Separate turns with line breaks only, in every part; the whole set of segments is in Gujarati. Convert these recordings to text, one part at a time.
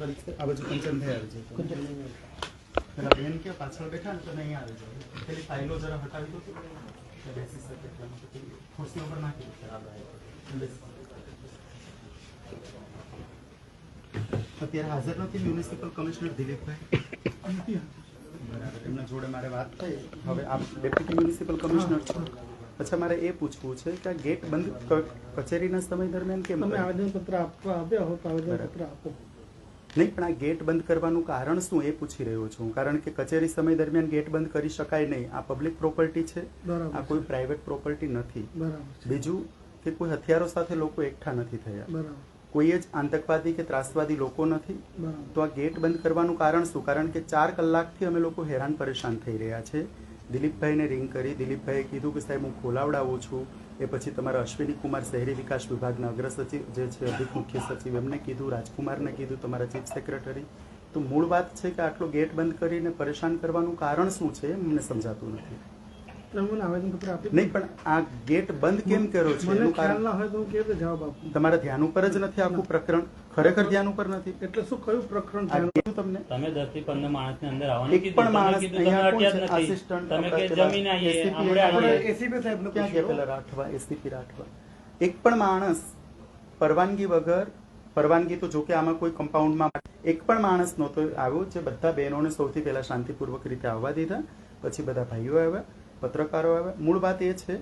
પરીક્ષા આ બાજુ કંચનભાઈ આવી જાય પેલા બેન કે પાછળ બેઠા ને તમે અહીંયા આવી જાઓ પેલી ફાઇલો જરા હટાવી દો તો એટલે બેસી શકે એટલા માટે પેલી ખુરશી ઉપર નાખી દો ખરાબ આવે બેસી. અત્યારે હાજર નથી મ્યુનિસિપલ કમિશનર દિલીપભાઈ બરાબર એમના જોડે મારે વાત થઈ હવે આપ ડેપ્યુટી મ્યુનિસિપલ કમિશનર છો અચ્છા મારે એ પૂછવું છે કે આ ગેટ બંધ ક- કચેરીના સમય દરમિયાન કેમ
તમે
કર્યું?
આવેદનપત્ર આપવા આવ્યા હો તો આવેદનપત્ર આપો
નહીં પણ આ ગેટ બંધ કરવાનું કારણ શું એ પૂછી રહ્યો છું. કારણ કે કચેરી સમય દરમિયાન ગેટ બંધ કરી શકાય નહીં. આ પબ્લિક પ્રોપર્ટી છે. આ કોઈ પ્રાઇવેટ પ્રોપર્ટી નથી. બીજું કે કોઈ હથિયારો સાથે લોકો એકઠા નથી થયા. કોઈ જ આતંકવાદી કે ત્રાસવાદી લોકો નથી. તો આ ગેટ બંધ કરવાનું કારણ શું? કારણ કે ચાર કલાકથી અમે લોકો હેરાન પરેશાન થઈ રહ્યા છે. દિલીપભાઈને રિંગ કરી. દિલીપભાઈએ કીધું કે સાહેબ હું ખોલાવડાવું છું. એ પછી તમારા અશ્વિની કુમાર શહેરી વિકાસ વિભાગના અગ્ર સચિવ જે છે અધિક મુખ્ય સચિવ, એમને કીધું, રાજકુમારને કીધું, તમારા ચીફ સેક્રેટરી. તો મૂળ વાત છે કે આટલો ગેટ બંધ કરીને પરેશાન કરવાનું કારણ શું છે? એ મને સમજાતું નથી.
તમે આવેદનપત્ર આપી
નહીં પણ આ ગેટ બંધ કેમ કર્યો છે?
મને
એનું
ખ્યાલ
કારણ
ના હોય તો હું કેવી રીતે જવાબ આપું?
તમારા ધ્યાન ઉપર જ નથી આખું પ્રકરણ? ખરેખર ધ્યાન ઉપર નથી?
એટલે શું કયું પ્રકરણ ધ્યાન
તમને?
તમે દસથી પંદર માણસ અંદર આવવાનું
એક
કીધું.
પણ માણસ અહીંયા કોણ
અટ્યા
છે?
જ નથી.
Assistant
તમે કે જમીન
આઈએ
આપણે
આપણે
આવીએ
એસીપી
ક્યાં ગયા પેલા રાઠવા એસીપી રાઠવા? એક પણ માણસ પરવાનગી વગર પરવાનગી તો જોકે આમાં કોઈ કમ્પાઉન્ડમાં એક પણ માણસ નહોતો આવ્યો જે બધા બહેનોને સૌથી પહેલા શાંતિપૂર્વક રીતે આવવા દીધા પછી બધા ભાઈઓ આવ્યા. પત્રકારો આવ્યા મૂળ વાત એ છે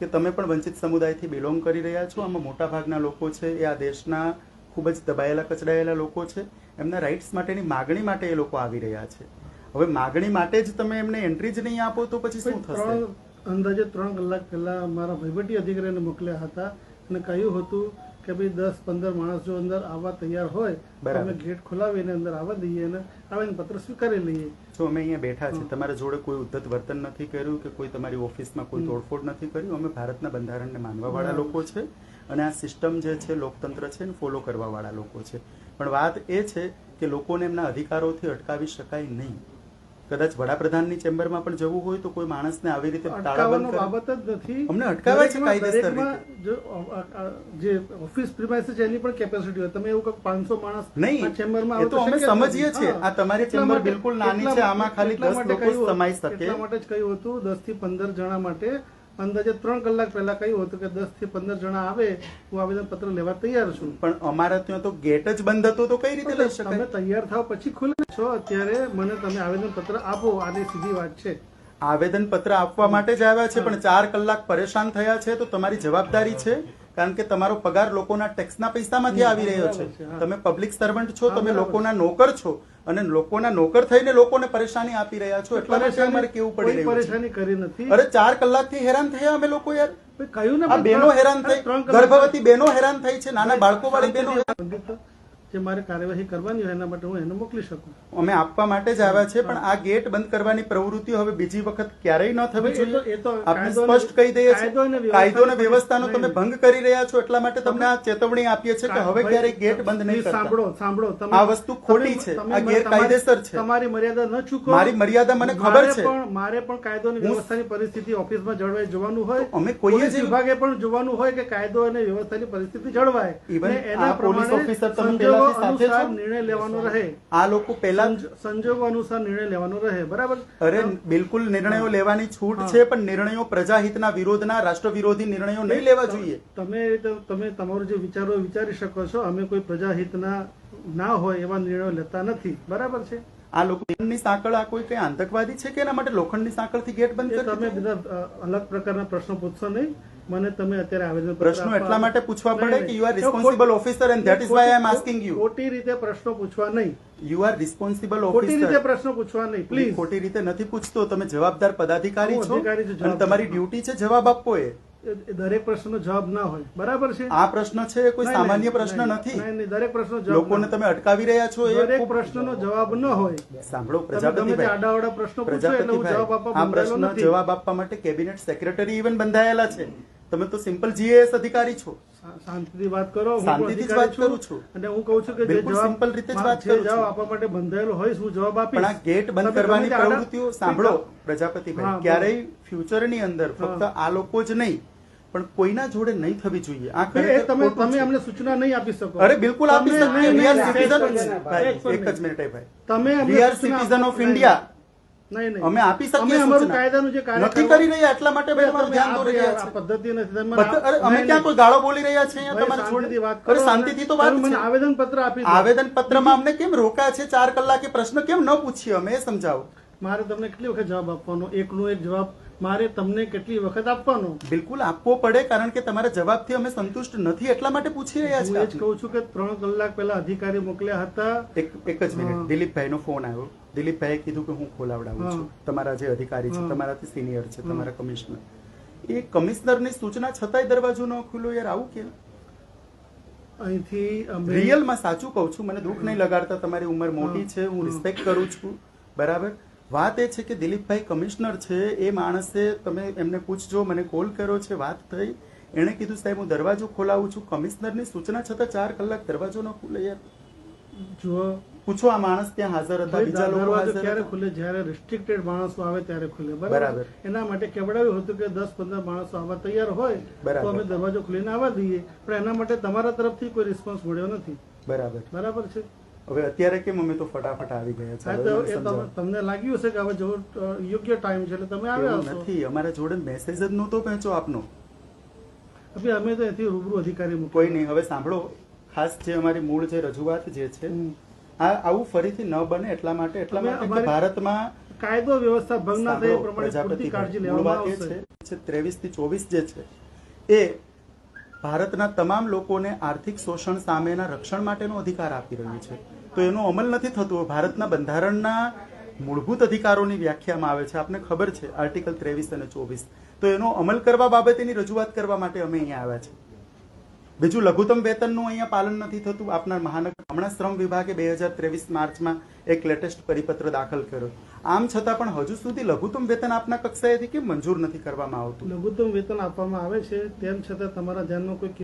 કે તમે પણ વંચિત સમુદાયથી બિલોંગ કરી રહ્યા છો. આમાં મોટા ભાગના લોકો છે એ આ દેશના ખૂબ જ દબાયેલા કચડાયેલા લોકો છે. એમના રાઇટ્સ માટેની માગણી માટે એ લોકો આવી રહ્યા છે. હવે માગણી માટે જ તમે એમને એન્ટ્રી જ નહીં આપો તો પછી શું થશે?
અંદાજે ત્રણ કલાક પહેલા મારા વહીવટી અધિકારીને મોકલ્યા હતા અને કહ્યું હતું કે ભાઈ દસ પંદર માણસ જો અંદર આવવા તૈયાર હોય તો અમે ગેટ ખોલાવીને અંદર આવવા દઈએ અને આવીને પત્ર સ્વીકારી લઈએ.
જો અમે અહીંયા બેઠા છે તમારા જોડે કોઈ ઉદ્ધત વર્તન નથી કર્યું કે કોઈ તમારી ઓફિસમાં કોઈ તોડફોડ નથી કર્યું? અમે ભારતના બંધારણને માનવાવાળા લોકો છે અને આ સિસ્ટમ જે છે લોકતંત્ર છે એને ફોલો કરવાવાળા લોકો છે. પણ વાત એ છે કે લોકોને એમના અધિકારોથી અટકાવી શકાય નહીં. કદાચ વડાપ્રધાનની ચેમ્બરમાં પણ જવું હોય તો કોઈ માણસને આવી રીતે
અટકાવવાનો બાબત જ નથી.
અમને અટકાવે છે કાયદેસર
જો ઓફિસ પ્રિમાઇસીસ એની પણ કેપેસિટી હોય. તમે એવું પાંચસો માણસ
નહીં
ચેમ્બરમાં
તો અમે સમજીએ છીએ. આ તમારી ચેમ્બર બિલકુલ નાની છે આમાં ખાલી દસ લોકો સમાઈ શકે.
એટલા માટે જ કહ્યું હતું દસથી પંદર જણા માટે. અંદાજે ત્રણ કલાક પહેલા કહ્યું હતું કે દસથી પંદર જણા આવે હું આવેદન પત્ર લેવા તૈયાર છું.
પણ અમારા ત્યાં તો ગેટ જ બંધ હતો તો કઈ રીતે લઈ શકાય?
તૈયાર થાવ પછી ખુલે. છો અત્યારે મને તમે આવેદન પત્ર આપો આની સીધી વાત છે.
આવેદન પત્ર આપવા માટે જ આવ્યા છે પણ ચાર કલાક પરેશાન થયા છે તો તમારી જવાબદારી છે? કારણ કે તમારો પગાર લોકોના ટેક્સના પૈસામાંથી આવી રહ્યો છે. તમે પબ્લિક સર્વન્ટ છો તમે લોકોના નોકર છો અને લોકોના નોકર થઈને લોકોને પરેશાની આપી રહ્યા છો એટલા માટે અમારે કેવું પડી રહ્યું
પરેશાની કરી નથી.
અરે ચાર કલાકથી હેરાન થયા અમે લોકો યાર.
કહ્યું ને ત્રણ-
હેરાન થઈ.
કલાક-
ગર્ભવતી બેનો હેરાન થઈ છે નાના બાળકો વાળી
બેનો જે મારે કાર્યવાહી કરવાની હોય એના માટે હું એને મોકલી શકું.
અમે આપવા માટે જ આવ્યા છે પણ આ ગેટ બંધ કરવાની પ્રવૃત્તિ હવે બીજી વખત ક્યારેય ન થવી જોઈએ. આપણે સ્પષ્ટ કહી દઈએ છીએ કાયદો અને વ્યવસ્થાનો તમે ભંગ કરી રહ્યા છો એટલા માટે તમને આ ચેતવણી આપીએ છીએ કે હવે ક્યારેય ગેટ બંધ નહીં
સાંભળો સાંભળો તમે
આ વસ્તુ ખોટી છે. આ ગેરકાયદેસર છે.
તમારી મર્યાદા ન ચૂકો.
મારી મર્યાદા મને ખબર છે.
પણ મારે પણ કાયદો અને વ્યવસ્થાની પરિસ્થિતિ ઓફિસમાં જળવાઈ જોવાનું હોય.
અમે કોઈએ જ-
વિભાગે પણ જોવાનું હોય કે કાયદો અને વ્યવસ્થાની પરિસ્થિતિ જળવાય.
Even
ને એના
પોલીસ ઓફિસર તમે સાથે
નિર્ણય લેવાનો રહે.
આ લોકો પહેલા
સંજોગો અનુસાર નિર્ણય લેવાનો રહે. બરાબર?
અરે બિલકુલ નિર્ણયો લેવાની છૂટ છે પણ નિર્ણયો પ્રજાહિતના વિરોધના રાષ્ટ્ર વિરોધી નિર્ણયો નહીં લેવા જોઈએ.
તમે તમે તમારો જે વિચારો વિચારી શકો છો અમે કોઈ પ્રજાહિતના ના હોય એવા નિર્ણયો લેતા નથી. બરાબર છે?
આ લોકો લોખંડની સાંકળ આ કોઈ કઈ આતંકવાદી છે કે એના માટે લોખંડની સાંકળથી ગેટ બંધ
તમે બધા અલગ પ્રકારના પ્રશ્નો પૂછશો નહીં. મને તમે અત્યારે આવેદન
પ્રશ્નો એટલા માટે પૂછવા પડે કે you are responsible officer and that is why I am asking you
ખોટી રીતે પ્રશ્નો પૂછવા નહીં.
યુ આર રિસ્પોન્સિબલ
ખોટી રીતે પ્રશ્નો પૂછવા નહીં પ્લીઝ
ખોટી રીતે નથી પૂછતો. તમે જવાબદાર પદાધિકારી છો અને તમારી ડ્યુટી છે જવાબ આપવો એ.
દરેક પ્રશ્નનો જવાબ ના હોય. બરાબર છે?
આ પ્રશ્ન છે કોઈ સામાન્ય પ્રશ્ન નથી.
દરેક પ્રશ્નનો જવાબ
લોકોને તમે અટકાવી રહ્યા છો.
દરેક પ્રશ્નનો જવાબ ન હોય.
સાંભળો પ્રજાપતિભાઈ.
આડાઅવડા પ્રશ્નો પૂછો એટલે હું જવાબ આપવા
આ પ્રશ્ન જવાબ આપવા માટે કેબિનેટ સેક્રેટરી ઇવન બંધાયેલા છે. તમે તો સિમ્પલ જીએએસ અધિકારી છો.
શાંતિથી વાત કરો
શાંતિથી જ વાત કરું છું.
અને હું કહું છું કે જે જવાબ
સિમ્પલ રીતે જ વાત કરું છું.
જવાબ આપવા માટે બંધાયેલો હોય હું જવાબ આપીશ.
પણ આ ગેટ બંધ કરવાની પ્રવૃત્તિઓ સાંભળો પ્રજાપતિભાઈ. ક્યારેય ફ્યુચરની અંદર ફક્ત આ લોકો જ નહીં પણ કોઈના જોડે નહીં થવી જોઈએ. આ
તમે તમે અમને સૂચના નહીં આપી શકો.
અરે બિલકુલ આપી શકો
એક
જ મિનિટ. ભાઈ.
તમે નહીં,
India.
નહીં નહીં.
અમે આપી શકીએ
અમારું કાયદાનું જે કાર્ય
નથી કરી રહ્યા એટલા માટે ભાઈ તમારું ધ્યાન દોરી રહ્યા
પદ્ધતિ નથી
અરે અમે
નહીં,
ક્યાં કોઈ ગાળો બોલી રહ્યા છે તમારે
શાંતિથી વાત કરો.
શાંતિથી તો વાત
મને આવેદન પત્ર આપી
આવેદન પત્રમાં અમને કેમ રોકા છે? ચાર કલાકે પ્રશ્ન કેમ ન પૂછીએ? અમે એ સમજાવો.
મારે તમને કેટલી વખત જવાબ આપવાનો? એકનો એક જવાબ મારે તમને કેટલી વખત આપવાનો?
બિલકુલ આપવો પડે કારણ કે તમારા જવાબથી અમે સંતુષ્ટ નથી એટલા માટે પૂછી રહ્યા
છીએ જ કહું છું કે ત્રણ કલાક પહેલા અધિકારી મોકલ્યા હતા.
એક એક જ મિનિટ. દિલીપભાઈ નો ફોન આવ્યો. દિલીપભાઈએ કીધું કે હું ખોલાવડાવું છું. તમારા જે અધિકારી છે તમારાથી સિનિયર છે તમારા કમિશનર. એ કમિશનરની સૂચના છતાંય દરવાજો ન ખુલ્લો યાર. આવું કે
અહીંથી
રિયલમાં સાચું કહું છું મને દુઃખ નહીં લગાડતા. તમારી ઉંમર મોટી છે હું રિસ્પેક્ટ કરું છું. બરાબર? વાત એ છે કે દિલીપભાઈ કમિશનર છે એ માણસે તમે એમને પૂછજો મને કોલ કર્યો છે વાત થઈ. એણે કીધું સાહેબ હું દરવાજો ખોલાવું છું. કમિશનરની સૂચના છતાં ચાર કલાક દરવાજો ન ખુલે યાર.
જો
પૂછો આ માણસ ત્યાં હાજર હતા બીજા લોકો
ક્યારે ખુલે? જ્યારે રિસ્ટ્રિક્ટેડ માણસો આવે ત્યારે ખુલે.
બરાબર.
બરાબર. એના માટે કેવડાવ્યું હતું કે દસ પંદર માણસો આવવા તૈયાર હોય તો અમે દરવાજો ખુલીને આવવા દઈએ. પણ એના માટે તમારા તરફથી કોઈ રિસ્પોન્સ મળ્યો નથી.
બરાબર.
બરાબર છે?
હવે અત્યારે કેમ અમે તો ફટાફટ આવી ગયા છે?
તમને લાગ્યું હશે કે હવે જો યોગ્ય ટાઈમ છે એટલે તમે આવ્યા
નથી અમારા જોડે મેસેજ જ નહોતો પહોંચ્યો આપનો.
અમે તો એથી રૂબરૂ અધિકારી
કોઈ નહીં હવે સાંભળો ખાસ જે અમારી મૂળ જે રજૂઆત જે છે. આ આવું ફરીથી ન બને એટલા માટે એટલા માટે ભારતમાં
કાયદો વ્યવસ્થા ભંગ ના થાય એ પ્રમાણે પૂરતી કાળજી લેવામાં આવશે.
છે ત્રેવીસથી ચોવીસ જે છે એ ભારતના તમામ લોકોને આર્થિક શોષણ સામેના રક્ષણ માટેનો અધિકાર આપી રહ્યું છે. તો એનો અમલ નથી થતો. ભારતના બંધારણના મૂળભૂત અધિકારોની વ્યાખ્યામાં આવે છે. આપને ખબર છે, આર્ટિકલ ત્રેવીસ અને ચોવીસ. તો એનો અમલ કરવા બાબતેની રજૂઆત કરવા માટે અમે અહીંયા આવ્યા છે બીજું લઘુત્તમ વેતનનું અહીંયા પાલન નથી થતું. આપના મહાનગર હમણાં શ્રમ વિભાગે બે હજાર ત્રેવીસ માર્ચમાં એક લેટેસ્ટ પરિપત્ર દાખલ કર્યો. આમ છતાં પણ હજુ સુધી લઘુત્તમ વેતન આપના કક્ષાએથી કેમ મંજૂર નથી કરવામાં આવતું?
લઘુત્તમ વેતન આપવામાં આવે છે, તેમ છતાં તમારા ધ્યાનમાં કોઈ